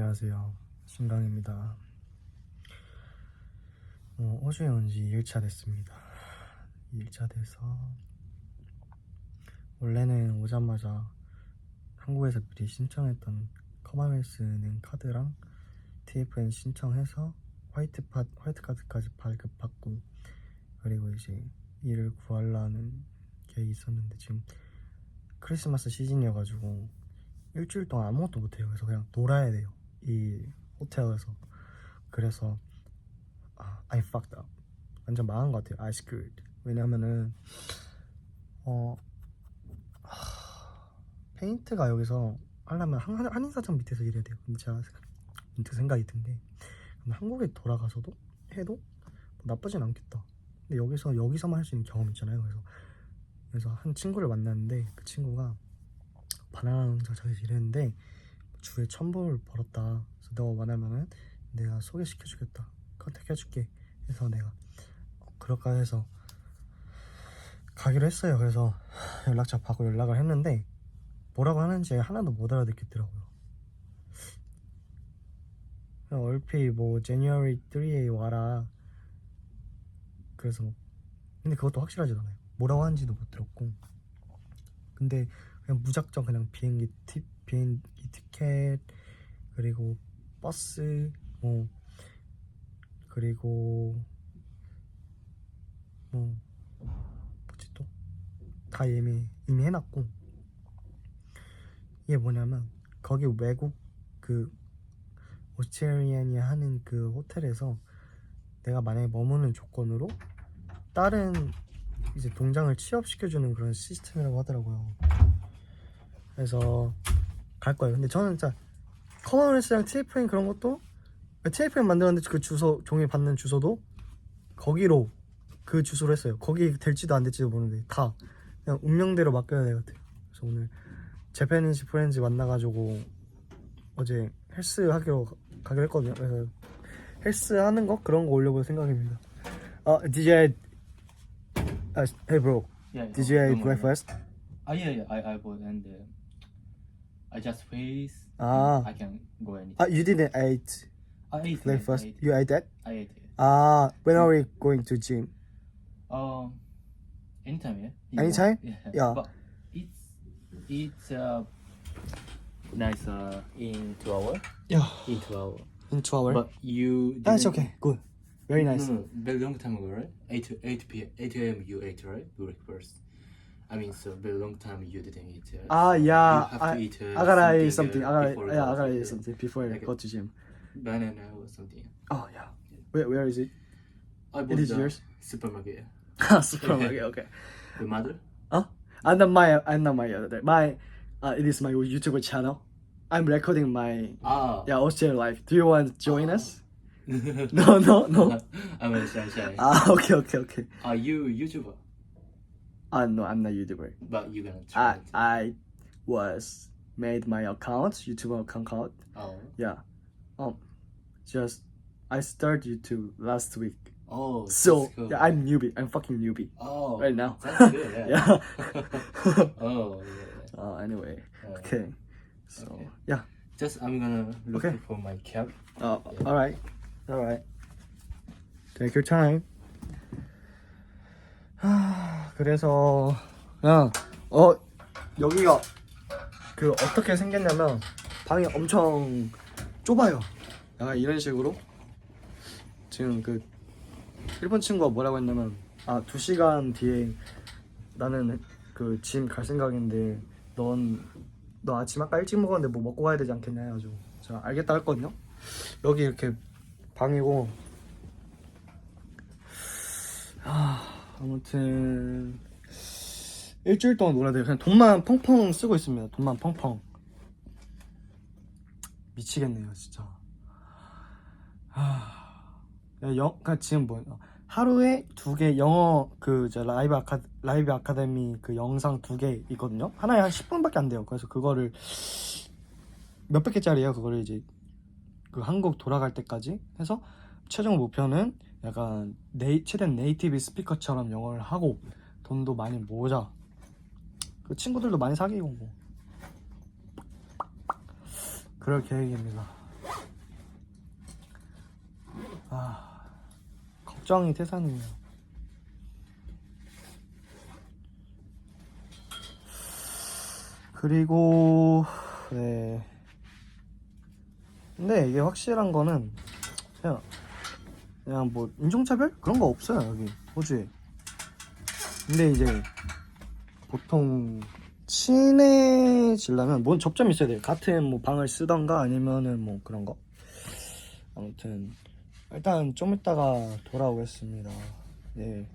안녕하세요. 신강입니다. 어, 어제 온지 2일차 됐습니다. 2일차 돼서 원래는 오자마자 한국에서 미리 신청했던 커머웨스는 카드랑 TFN 신청해서 화이트 파, 화이트 카드까지 발급받고 그리고 이제 일을 구하려는 계획이 있었는데 지금 크리스마스 시즌이어가지고 일주일 동안 아무것도 못해요. 그래서 그냥 놀아야 돼요. 이 호텔에서. 그래서 아, I fucked up. 완전 망한 것 같아요. I screwed. 왜냐면은 어 하, 페인트가 여기서 하려면 한, 한- 한인사장 밑에서 일해야 돼요. 제가 문득 생각이 든게 한국에 돌아가서도 해도 뭐 나쁘진 않겠다. 근데 여기서 여기서만 할 수 있는 경험 있잖아요. 그래서 그래서 한 친구를 만났는데 그 친구가 바나나 농장에서 일했는데 주에 천불 벌었다. 그래서 너 원하면은 내가 소개시켜 주겠다. 컨택해 줄게. 해서 내가 어, 그럴까 해서 가기로 했어요. 그래서 연락처 받고 연락을 했는데 뭐라고 하는지 하나도 못 알아듣겠더라고요. 얼핏 뭐 January 3에 와라. 그래서 뭐 근데 그것도 확실하지도 않아요. 뭐라고 하는지도 못 들었고. 근데 그냥 무작정 그냥 비행기 티 비행기 티켓 그리고 버스 뭐 그리고 뭐 뭐지 또다 이미 이미 해놨고 이게 뭐냐면 거기 외국 그 오스트레리안이 하는 그 호텔에서 내가 만약에 머무는 조건으로 다른 이제 동장을 취업시켜주는 그런 시스템이라고 하더라고요. 그래서 갈 거예요. 근데 저는 진짜 커머웨스랑 TFN 그런 것도 TFN 만들었는데 그 주소 종이 받는 주소도 거기로 그 주소로 했어요. 거기 될지도 안 될지도 모르는데 다 그냥 운명대로 맡겨야 될것 같아요. 그래서 오늘 재패니시 프렌즈 만나가지고 어제 헬스 하기로 가- 가기로 했거든요. 그래서 헬스 하는 거 그런 거 올려볼 생각입니다. 아, DJ, 아, hey bro, Yeah. you don't worry. breakfast? Ah, yeah, yeah. I I bought and uh, I just face. Ah. I can go anytime. Ah, you didn't eat I ate it, breakfast. I ate, You ate that? I ate it. Ah, when are we going to gym? Um, anytime, yeah. You Anytime? Yeah. Yeah. But it's it's uh nice uh in two hour. Yeah, In two hour. in two hours. But you. That's didn't- okay. Good. Very nice. No, no, very long time ago, right? Eight to eight p. Eight a.m. You ate right You breakfast. I mean, so very long time you didn't eat. Uh, Ah, you yeah. have I, to eat, uh, I gotta eat something, uh, I gotta, before yeah, I gotta eat something before I Like- go to gym. banana or something. Oh yeah. Where, where is it? I It bought is the yours. Supermarket. Supermarket. Okay. Your mother? Not my, I'm my other. day. My, uh, it is my YouTube channel. I'm recording my Ah. yeah Australian life. Do you want to join Ah. us? No, no, no. I'm a shy shy. Ah, okay, okay, okay. Are you YouTuber? Uh, no, I'm not YouTuber. But you're gonna I, try it. I was made my account, YouTube account. Oh. Yeah. Um, just I started YouTube last week. Oh. So cool. yeah, I'm newbie. I'm fucking newbie Oh. right now. That's good. Yeah. yeah. oh. Yeah. uh, anyway. Uh, okay. So Okay. yeah. Just I'm gonna look Okay. for my cap. Uh, Yeah. all right, all right. Take your time. 하, 그래서 그냥 어 여기가 그 어떻게 생겼냐면 방이 엄청 좁아요. 약간 이런 식으로 지금 그 일본 친구가 뭐라고 했냐면 아두 시간 뒤에 나는 그 짐 갈 생각인데 넌 너 아침 아까 일찍 먹었는데 뭐 먹고 가야 되지 않겠냐 해가지고 제가 알겠다 했거든요. 여기 이렇게 방이고 아 아무튼 일주일 동안 놀아야 돼요. 그냥 돈만 펑펑 쓰고 있습니다. 돈만 펑펑 미치겠네요 진짜. 아 영, 그러니까 지금 뭐야 하루에 두 개 영어 그저 라이브 아카 라이브 아카데미 그 영상 두 개 있거든요. 하나에 한 10분밖에 안 돼요. 그래서 그거를 몇백 개짜리예요. 그거를 이제 그 한국 돌아갈 때까지 해서 최종 목표는 약간 네이, 최대한 네이티브 스피커처럼 영어를 하고 돈도 많이 모으자. 그 친구들도 많이 사귀고 뭐 그럴 계획입니다. 아 걱정이 태산이에요. 그리고 네. 근데 이게 확실한 거는 그냥 그냥 뭐 인종차별 그런 거 없어요 여기 호주에. 근데 이제 보통 친해지려면 뭔 접점이 있어야 돼요. 같은 뭐 방을 쓰던가 아니면은 뭐 그런 거. 아무튼 일단 좀 이따가 돌아오겠습니다. 네.